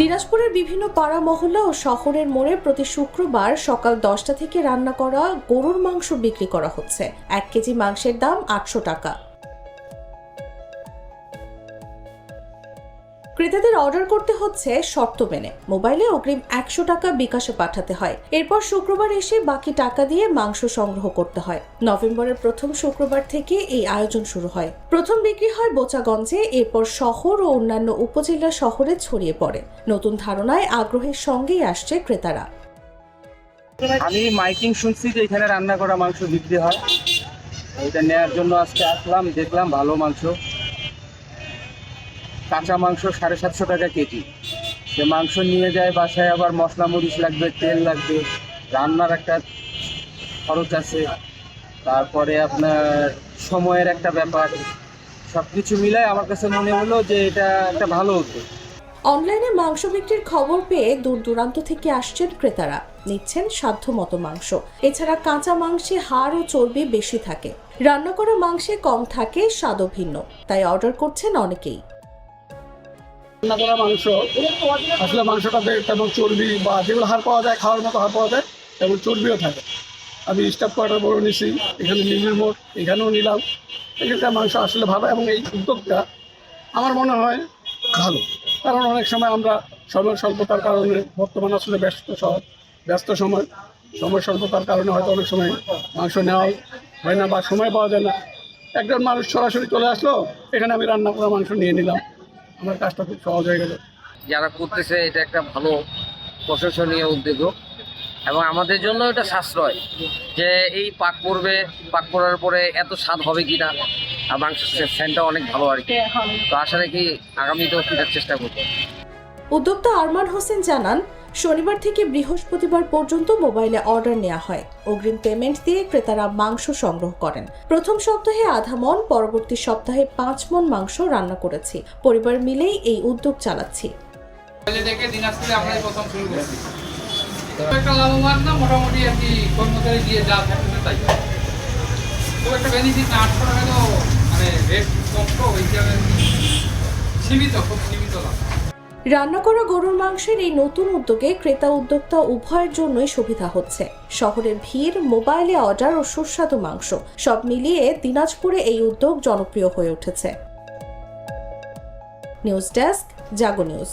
দিনাজপুরের বিভিন্ন পাড়া, মহল্লা ও শহরের মোড়ে প্রতি শুক্রবার সকাল দশটা থেকে রান্না করা গরুর মাংস বিক্রি করা হচ্ছে। এক কেজি মাংসের দাম আটশো টাকা। ক্রেতাদের অর্ডার করতে হচ্ছে শর্ত মেনে। মোবাইলে অগ্রিম একশো টাকা বিকাশে পাঠাতে হয়। এরপর শুক্রবার এসে বাকি টাকা দিয়ে মাংস সংগ্রহ করতে হয়। নভেম্বরের প্রথম শুক্রবার থেকে এই আয়োজন শুরু হয়। প্রথম বিক্রি হয় বোচাগঞ্জে, এরপর শহর ও অন্যান্য উপজেলা শহরে ছড়িয়ে পড়ে। নতুন ধারণায় আগ্রহের সঙ্গেই আসছে ক্রেতারা। আমি মাইকিং শুনছি যে এখানে রান্না করা মাংস বিক্রি হয়। ওইটা নেওয়ার জন্য আজকে আসলাম, দেখলাম ভালো মাংস। কাঁচা মাংস সাড়ে সাতশো টাকা কেজি। সে মাংস নিয়ে যায় বাসায়, আবার মশলা মরিচ লাগবে, তেল লাগবে, রান্নার একটা খরচ আছে। তারপরে আপনার সময়ের একটা ব্যাপার। সব কিছু মিলাই আমার কাছে মনে হলো যে এটা একটা ভালো উদ্যোগ। অনলাইনে মাংস বিক্রির খবর পেয়ে দূর দূরান্ত থেকে আসছেন ক্রেতারা। নিচ্ছেন সাধ্যমতো মাংস। এছাড়া কাঁচা মাংসে হাড় ও চর্বি বেশি থাকে। রান্না করা মাংসে কম থাকে, স্বাদও ভিন্ন। তাই অর্ডার করছেন অনেকেই। রান্না করা মাংস, আসলে মাংসটাতে তেমন চর্বি বা যেগুলো হাড় পাওয়া যায়, খাওয়ার মতো হাড় পাওয়া যায়, তেমন চর্বিও থাকে। আমি স্টাফ কোয়ার্টার বড় নিছি, এখানে নীলের মোড়, এখানেও নিলাম। এখানকার মাংস আসলে ভালো এবং এই উদ্যোগটা আমার মনে হয় ভালো। কারণ অনেক সময় আমরা সময়ের স্বল্পতার কারণে বর্তমান আসলে ব্যস্ত ব্যস্ত সময়। সময় স্বল্পতার কারণে হয়তো অনেক সময় মাংস নেওয়া হয় না বা সময় পাওয়া যায় না। একজন মানুষ সরাসরি চলে আসলো, এখানে আমি রান্না করা মাংস নিয়ে নিলাম। আমার কাজটা খুব সহজ হয়ে গেল। যারা করতেছে এটা একটা ভালো প্রশংসনীয় উদ্যোগ এবং আমাদের জন্য এটা সাশ্রয় যে এই পাক করবে পাক করার পরে এত স্বাদ হবে কি না আর মাংসের সেন্টটা অনেক ভালো আর কি। তো আশা রাখি আগামীতেও ফিরার চেষ্টা করব। উদ্যোক্তা আরমান হোসেন জানান শনিবার থেকে বৃহস্পতিবার পর্যন্ত মোবাইলে অর্ডার নেওয়া হয়। অগ্রিম পেমেন্ট দিয়ে ক্রেতারা মাংস সংগ্রহ করেন। প্রথম সপ্তাহে আধা মন পরবর্তী সপ্তাহে পাঁচ মন মাংস রান্না করেছি। পরিবার মিলেই এই উদ্যোগ চালাচ্ছি। মানে সীমিত, খুব সীমিত লাভ। রান্না করা গরুর মাংসের এই নতুন উদ্যোগে ক্রেতা উদ্যোক্তা উভয়ের জন্যই সুবিধা হচ্ছে। শহরের ভিড়, মোবাইলে অর্ডার ও সুস্বাদু মাংস সব মিলিয়ে দিনাজপুরে এই উদ্যোগ জনপ্রিয় হয়ে উঠেছে। News desk, Jago news.